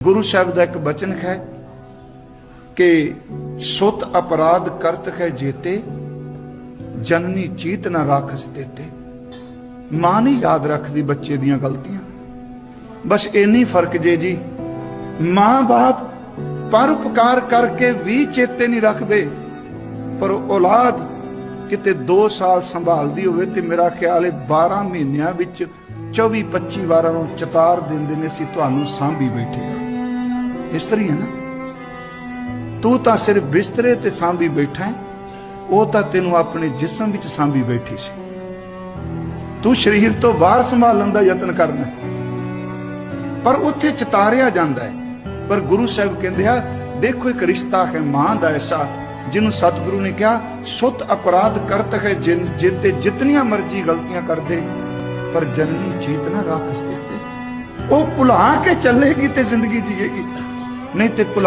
ਗੁਰੂ ਸਾਹਿਬ ਦਾ ਇੱਕ ਬਚਨ ਹੈ ਕਿ ਸੁਤ ਅਪਰਾਧ ਕਰਤ ਹੈ ਜੇਤੇ, ਜਨਨੀ ਚੀਤ ਨਾ ਰਾਖਸ ਦੇਤੇ ਮਾਂ ਨਹੀਂ ਯਾਦ ਰੱਖਦੀ ਬੱਚੇ ਦੀਆਂ ਗਲਤੀਆਂ। ਬਸ ਇੰਨੀ ਫ਼ਰਕ ਜੇ ਜੀ ਮਾਂ-ਬਾਪ ਪਰਉਪਕਾਰ ਕਰਕੇ ਵੀ ਚੇਤੇ ਨਹੀਂ ਰੱਖਦੇ, ਪਰ ਔਲਾਦ ਕਿਤੇ 2 ਸਾਲ ਸੰਭਾਲਦੀ ਹੋਵੇ ਤੇ ਮੇਰਾ ਖਿਆਲ ਹੈ 12 ਮਹੀਨਿਆਂ ਵਿੱਚ 24 25 ਵਾਰਾਂ ਨੂੰ ਚਤਾਰ ਦਿੰਦੇ ਨੇ ਅਸੀਂ ਤੁਹਾਨੂੰ ਸਾਂਭੀ ਬੈਠੇ ਹਾਂ। ਇਸ ਤਰ੍ਹਾਂ ਹੀ ਹੈ ਨਾ। ਤੂੰ ਤਾਂ ਸਿਰਫ ਬਿਸਤਰੇ ਤੇ ਸਾਂਭੀ ਬੈਠਾ ਹੈ, ਉਹ ਤਾਂ ਤੈਨੂੰ ਆਪਣੇ ਜਿਸਮ ਵਿੱਚ ਸਾਂਭੀ ਬੈਠੀ ਸੀ। ਤੂੰ ਸਰੀਰ ਤੋਂ ਬਾਹਰ ਸੰਭਾਲਣ ਦਾ ਯਤਨ ਕਰਨਾ ਪਰ ਉੱਥੇ ਚਤਾਰਿਆ ਜਾਂਦਾ ਹੈ। ਪਰ ਗੁਰੂ ਸਾਹਿਬ ਕਹਿੰਦੇ ਆ, ਦੇਖੋ ਇੱਕ ਰਿਸ਼ਤਾ ਹੈ ਮਾਂ ਦਾ ਐਸਾ, ਜਿਹਨੂੰ ਸਤਿਗੁਰੂ ਨੇ ਕਿਹਾ, ਸੁਤ ਅਪਰਾਧ ਕਰਤ ਹੈ ਜਿਨ ਜਿਤੇ ਜਿਤਨੀਆਂ ਮਰਜ਼ੀ ਗਲਤੀਆਂ ਕਰਦੇ, ਪਰ ਜਨਨੀ ਚੇਤਨਾ ਰਾਖਸ ਦੇਤੇ। ਉਹ ਭੁਲਾ ਕੇ ਚੱਲੇਗੀ ਤੇ ਜ਼ਿੰਦਗੀ ਜੀਏਗੀ। ਨਹੀਂ ਤੇ